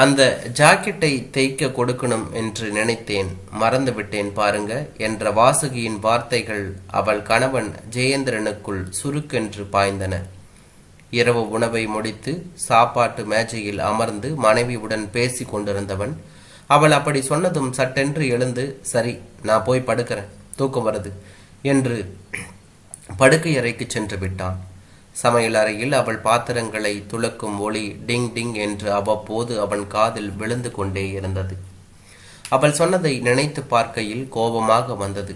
அந்த ஜாக்கெட்டை தைக்க கொடுக்கணும் என்று நினைத்தேன். மறந்துவிட்டேன் பாருங்க என்ற வாசுகியின் வார்த்தைகள் அவள் கணவன் ஜெயேந்திரனுக்குள் சுருக்கென்று பாய்ந்தன. இரவு உணவை முடித்து சாப்பாட்டு மேஜையில் அமர்ந்து மனைவியுடன் பேசி கொண்டிருந்தவன் அவள் அப்படி சொன்னதும் சட்டென்று எழுந்து சரி நான் போய் படுக்கிறேன் தூக்கம் வருது என்று படுக்கை அறைக்கு சென்று விட்டான். சமையல் அறையில் அவள் பாத்திரங்களை துளக்கும் ஒளி டிங் டிங் என்று அவ்வப்போது அவன் காதில் விழுந்து கொண்டே இருந்தது. அவள் சொன்னதை நினைத்து பார்க்கையில் கோபமாக வந்தது.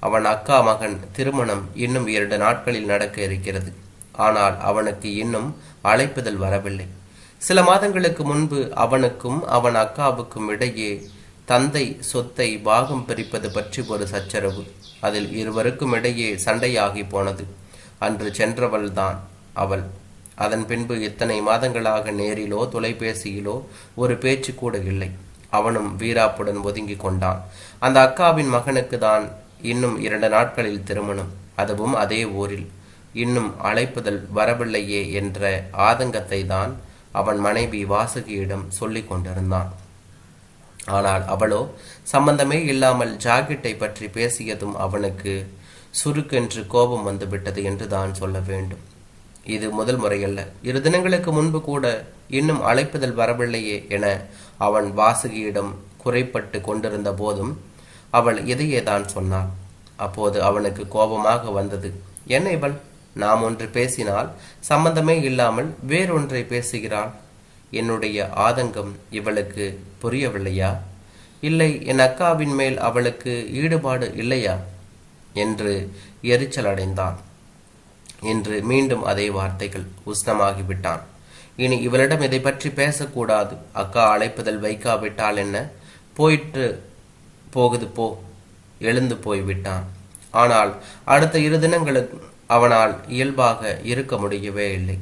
அவன் அக்கா மகன் திருமணம் இன்னும் இரண்டு நாட்களில் நடக்க இருக்கிறது. ஆனால் அவனுக்கு இன்னும் அழைப்புதல் வரவில்லை. சில மாதங்களுக்கு முன்பு அவனுக்கும் அவன் அக்காவுக்கும் இடையே தந்தை சொத்தை பாகம் பிரிப்பது பற்றி ஒரு சச்சரவு. அதில் இருவருக்கும் இடையே சண்டையாகி போனது. அன்று சென்றவள்தான் அவள். அதன் பின்பு இத்தனை மாதங்களாக நேரிலோ தொலைபேசியிலோ ஒரு பேச்சு கூட இல்லை. அவனும் வீராப்புடன் ஒதுங்கி கொண்டான். அந்த அக்காவின் மகனுக்கு தான் இன்னும் இரண்டு நாட்களில் திருமணம். அதுவும் அதே ஊரில். இன்னும் அழைப்புதல் வரவில்லையே என்ற ஆதங்கத்தை தான் அவன் மனைவி வாசுகியிடம் சொல்லிக் கொண்டிருந்தான். ஆனால் அவளோ சம்பந்தமே இல்லாமல் ஜாக்கெட்டை பற்றி பேசியதும் அவனுக்கு சுருக்கென்று கோபம் வந்துவிட்டது என்று தான் சொல்ல வேண்டும். இது முதல் முறையல்ல. இரு தினங்களுக்கு முன்பு கூட இன்னும் அழைப்புதல் வரவில்லையே என அவன் வாசுகியிடம் குறைப்பட்டு கொண்டிருந்த போதும் அவள் இதையே தான் சொன்னாள். அப்போது அவனுக்கு கோபமாக வந்தது. என்ன இவள்? நாம் ஒன்று பேசினால் சம்பந்தமே இல்லாமல் வேறொன்றை பேசுகிறாள். என்னுடைய ஆதங்கம் இவளுக்கு புரியவில்லையா? இல்லை என் அக்காவின் மேல் அவளுக்கு ஈடுபாடு இல்லையா? என்று எரிச்சல் அடைந்தான். என்று மீண்டும் அதே வார்த்தைகள் உஷ்ணமாகிவிட்டான். இனி இவளிடம் இதை பற்றி பேசக்கூடாது. அக்கா அழைப்புதல் வைக்காவிட்டால் என்ன? போயிட்டு போகுது போ. எழுந்து போய்விட்டான். ஆனால் அடுத்த இரு தினங்களுக்கு அவனால் இயல்பாக இருக்க முடியவே இல்லை.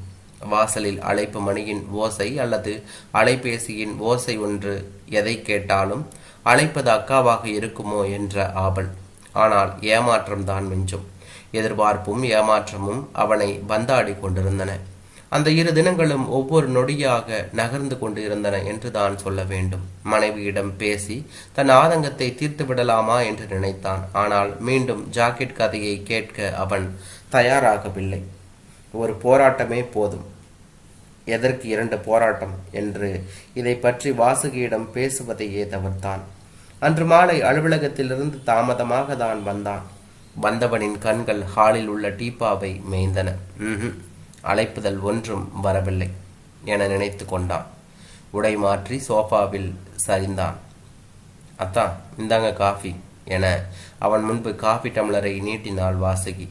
வாசலில் அழைப்பு மணியின் ஓசை அல்லது அலைபேசியின் ஓசை ஒன்று எதை கேட்டாலும் அழைப்பது அக்காவாக இருக்குமோ என்ற ஆவல். ஆனால் ஏமாற்றம் தான் மிஞ்சும். எதிர்பார்ப்பும் ஏமாற்றமும் அவனை பந்தாடி கொண்டிருந்தன. அந்த இரு தினங்களும் ஒவ்வொரு நொடியாக நகர்ந்து கொண்டு இருந்தன என்று தான் சொல்ல வேண்டும். மனைவியிடம் பேசி தன் ஆதங்கத்தை தீர்த்து விடலாமா என்று நினைத்தான். ஆனால் மீண்டும் ஜாக்கெட் கதையை கேட்க அவன் தயாராகவில்லை. ஒரு போராட்டமே போதும். எதற்கு இரண்டு போராட்டம் என்று இதை பற்றி வாசுகியிடம் பேசுவதையே தவிர்த்தான். அன்று மாலை அலுவலகத்திலிருந்து தாமதமாக தான் வந்தான். வந்தவனின் கண்கள் ஹாலில் உள்ள டீப்பாவை மேய்ந்தன. அழைப்புதல் ஒன்றும் வரவில்லை என நினைத்து கொண்டான். உடை மாற்றி சோஃபாவில் சரிந்தான். அத்தான் இந்தாங்க காஃபி என அவன் முன்பு காஃபி டம்ளரை நீட்டினாள் வாசுகி.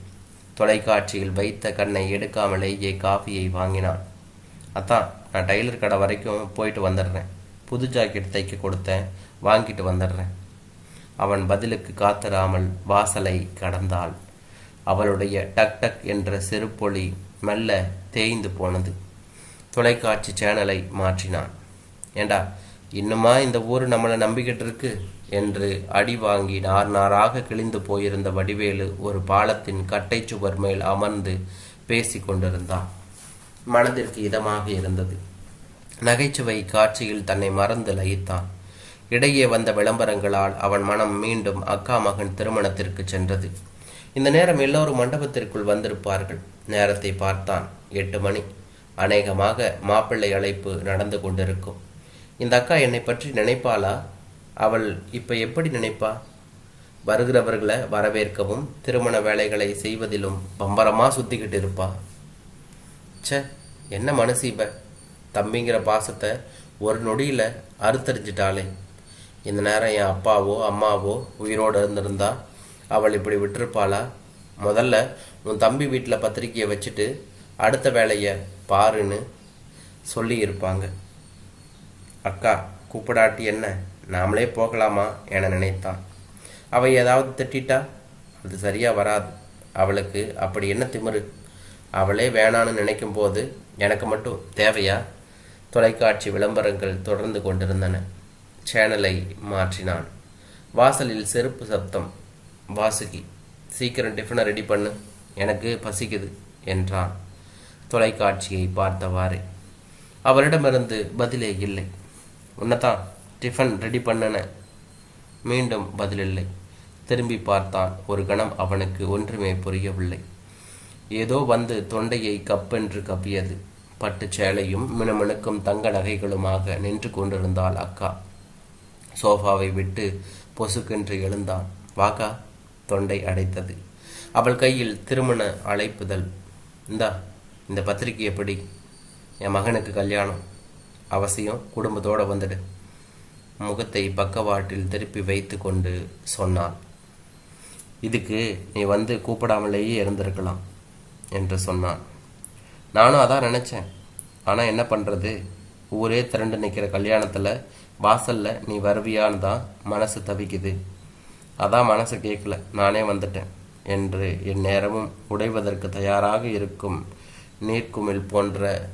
தொலைக்காட்சியில் வைத்த கண்ணை எடுக்காமலேயே காஃபியை வாங்கினான். அத்தான் நான் டைலர் கடை வரைக்கும் போயிட்டு வந்துடுறேன். புது ஜாக்கெட் தைக்க கொடுத்தேன். வாங்கிட்டு வந்துடுறேன். அவன் பதிலுக்கு காத்தராமல் வாசலை கடந்தாள். அவளுடைய டக் டக் என்ற செருப்பொலி மெல்ல தேய்ந்து போனது. தொலைக்காட்சி சேனலை மாற்றினான். ஏண்டா இன்னுமா இந்த ஊர் நம்மளை நம்பிக்கிட்டு இருக்கு? என்று அடி வாங்கி நார் நாராக கிழிந்து போயிருந்த வடிவேலு ஒரு பாலத்தின் கட்டை சுவர் மேல் அமர்ந்து பேசிக் கொண்டிருந்தான். மனதிற்கு இதமாக இருந்தது. நகைச்சுவை காட்சியில் தன்னை மறந்து லயித்தான். இடையே வந்த விளம்பரங்களால் அவன் மனம் மீண்டும் அக்கா மகன் திருமணத்திற்கு சென்றது. இந்த நேரம் எல்லோரும் மண்டபத்திற்குள் வந்திருப்பார்கள். நேரத்தை பார்த்தான். எட்டு மணி. அநேகமாக மாப்பிள்ளை அழைப்பு நடந்து கொண்டிருக்கும். இந்த அக்கா என்னை பற்றி நினைப்பாளா? அவள் இப்ப எப்படி நினைப்பா? வருகிறவர்களை வரவேற்கவும் திருமண வேலைகளை செய்வதிலும் பம்பரமா சுத்திக்கிட்டு இருப்பா. ச்சே என்ன மனசு தம்பிங்கிற பாசத்தை ஒரு நொடியில் அறுத்தறிஞ்சிட்டாளே. இந்த நேரம் என் அப்பாவோ அம்மாவோ உயிரோடு இருந்திருந்தா அவள் இப்படி விட்டிருப்பாளா? முதல்ல உன் தம்பி வீட்டில் பத்திரிக்கையை வச்சுட்டு அடுத்த வேலையை பாருன்னு சொல்லி இருப்பாங்க. அக்கா கூப்பிடாட்டி என்ன? நாமளே போகலாமா என நினைத்தான் அவள் ஏதாவது திட்டா அது சரியாக வராது. அவளுக்கு அப்படி என்ன திமிரு? அவளே வேணான்னு நினைக்கும் போது எனக்கு மட்டும் தேவையா? தொலைக்காட்சி விளம்பரங்கள் தொடர்ந்து கொண்டிருந்தன. சேனலை மாற்றினான். வாசலில் செருப்பு சப்தம். வாசுகி சீக்கிரம் டிஃபனை ரெடி பண்ணு. எனக்கு பசிக்குது என்றான். தொலைக்காட்சியை பார்த்தவாறு. அவளிடமிருந்து பதிலே இல்லை. உன்னதான் டிஃபன் ரெடி பண்ணன. மீண்டும் பதிலில்லை திரும்பி பார்த்தான். ஒரு கணம் அவனுக்கு ஒன்றுமே புரியவில்லை. ஏதோ வந்து தொண்டையை கப்பென்று கப்பியது பட்டுச் சேலையும் மினுமினுக்கும் தங்க நகைகளுமாக நின்று கொண்டிருந்தாள் அக்கா. சோஃபாவை விட்டு பொசுக்கென்று எழுந்தான். வாக்கா? தொண்டை அடைத்தது. அவள் கையில் திருமண அழைப்புதல். இந்தா இந்த பத்திரிக்கை எப்படி? என் மகனுக்கு கல்யாணம். அவசியம்? குடும்பத்தோடு வந்துடு. முகத்தை பக்கவாட்டில் திருப்பி வைத்து கொண்டு சொன்னாள். இதுக்கு நீ வந்து கூப்பிடாமலேயே இருந்திருக்கலாம் என்று சொன்னான் நானும் அதான் நினச்சேன். ஆனால் என்ன பண்ணுறது ஊரே திரண்டு நிற்கிற கல்யாணத்தில் வாசலில் நீ வருவியான்னு தான் மனசு தவிக்குது. அதான் மனசு கேட்கல நானே வந்துட்டேன் என்று என் நேரமும் உடைவதற்கு தயாராக இருக்கும் நீர்க்குமிழ் போன்ற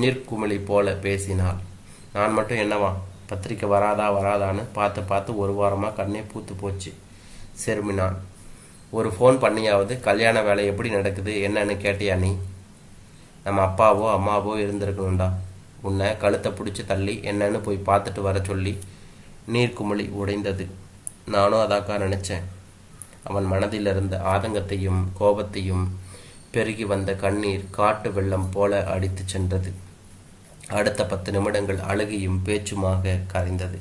நீர்க்குமிழி போல பேசினாள். நான் மட்டும் என்னவா பத்திரிக்கை வராதா வராதான்னு பார்த்து பார்த்து ஒரு வாரமாக கண்ணே பூத்து போச்சு செருமினான். ஒரு ஃபோன் பண்ணியாவது கல்யாண வேலை எப்படி நடக்குது என்னன்னு கேட்டியா நீ? நம்ம அப்பாவோ அம்மாவோ இருந்திருக்கணும்டா. உன்னை கழுத்தை பிடிச்சி தள்ளி என்னன்னு போய் பார்த்துட்டு வர சொல்லி நீர்க்குமிழி உடைந்தது. நானும் அதாக்கா நினச்சேன். அவன் மனதில் இருந்த ஆதங்கத்தையும் கோபத்தையும் பெருகி வந்த கண்ணீர் காட்டு வெள்ளம் போல அடித்து சென்றது. அடுத்த பத்து நிமிடங்கள் அழுகியும் பேச்சுமாக கரைந்தது.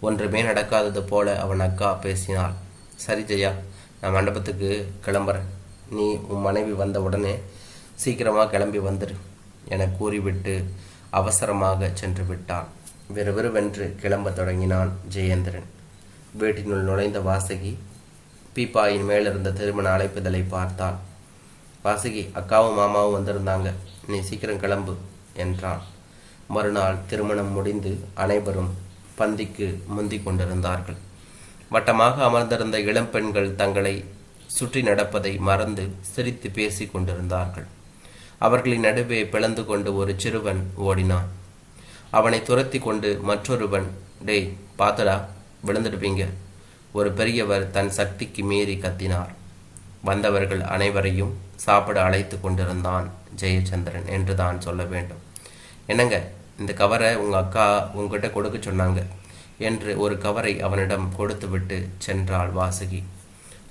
ஒன்றுமே நடக்காதது போல அவன் அக்கா பேசினாள். சரி ஜெயா நான் மண்டபத்துக்கு கிளம்புறேன். நீ உன் மனைவி வந்த உடனே சீக்கிரமாக கிளம்பி வந்துடு என கூறிவிட்டு அவசரமாக சென்று விட்டான் விறுவிறுவென்று கிளம்பத் தொடங்கினான் ஜெயேந்திரன். வீட்டினுள் நுழைந்த வாசகி பீப்பாயின் மேலிருந்த திருமண அழைப்புதலை பார்த்தாள். வாசகி அக்காவும் மாமாவும் வந்திருந்தாங்க. நீ சீக்கிரம் கிளம்பு என்றான். மறுநாள் திருமணம் முடிந்து அனைவரும் பந்திக்கு முந்தி கொண்டிருந்தார்கள். வட்டமாக அமர்ந்திருந்த இளம்பெண்கள் தங்களை சுற்றி நடப்பதை மறந்து சிரித்து பேசிக் கொண்டிருந்தார்கள். அவர்களின் நடுவே பிளந்து கொண்டு ஒரு சிறுவன் ஓடினான். அவனை துரத்தி கொண்டு மற்றொருவன் டேய் பார்த்தடா விழுந்துடுவீங்க. ஒரு பெரியவர் தன் சக்திக்கு மீறி கத்தினார். வந்தவர்கள் அனைவரையும் சாப்பிட அழைத்து கொண்டிருந்தான் ஜெயச்சந்திரன் என்று தான் சொல்ல வேண்டும். என்னங்க இந்த கவரை உங்கள் அக்கா உங்ககிட்ட கொடுக்க சொன்னாங்க என்று ஒரு கவரை அவனிடம் கொடுத்துவிட்டு சென்றாள் வாசுகி.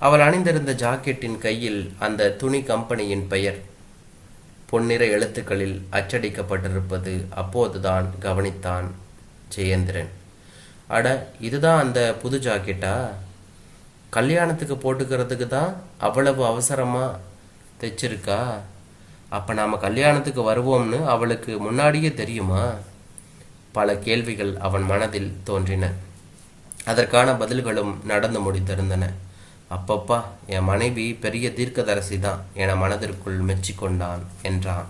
அவள் அணிந்திருந்த ஜாக்கெட்டின் கையில் அந்த துணி கம்பெனியின் பெயர் பொன்னிற எழுத்துக்களில் அச்சடிக்கப்பட்டிருப்பது அப்போதுதான் கவனித்தான் ஜெயேந்திரன். அட இதுதான் அந்த புது ஜாக்கெட்டா? கல்யாணத்துக்கு போட்டுக்கிறதுக்கு தான் அவ்வளவு அவசரமா தைச்சிருக்கா? அப்ப நாம கல்யாணத்துக்கு வருவோம்னு அவளுக்கு முன்னாடியே தெரியுமா? பல கேள்விகள் அவன் மனதில் தோன்றின. அதற்கான பதில்களும் நடந்து முடித்திருந்தன அப்பப்பா என் மனைவி பெரிய தீர்க்கதரசி தான் என மனதிற்குள் மெச்சிக்கொண்டான் என்றான்.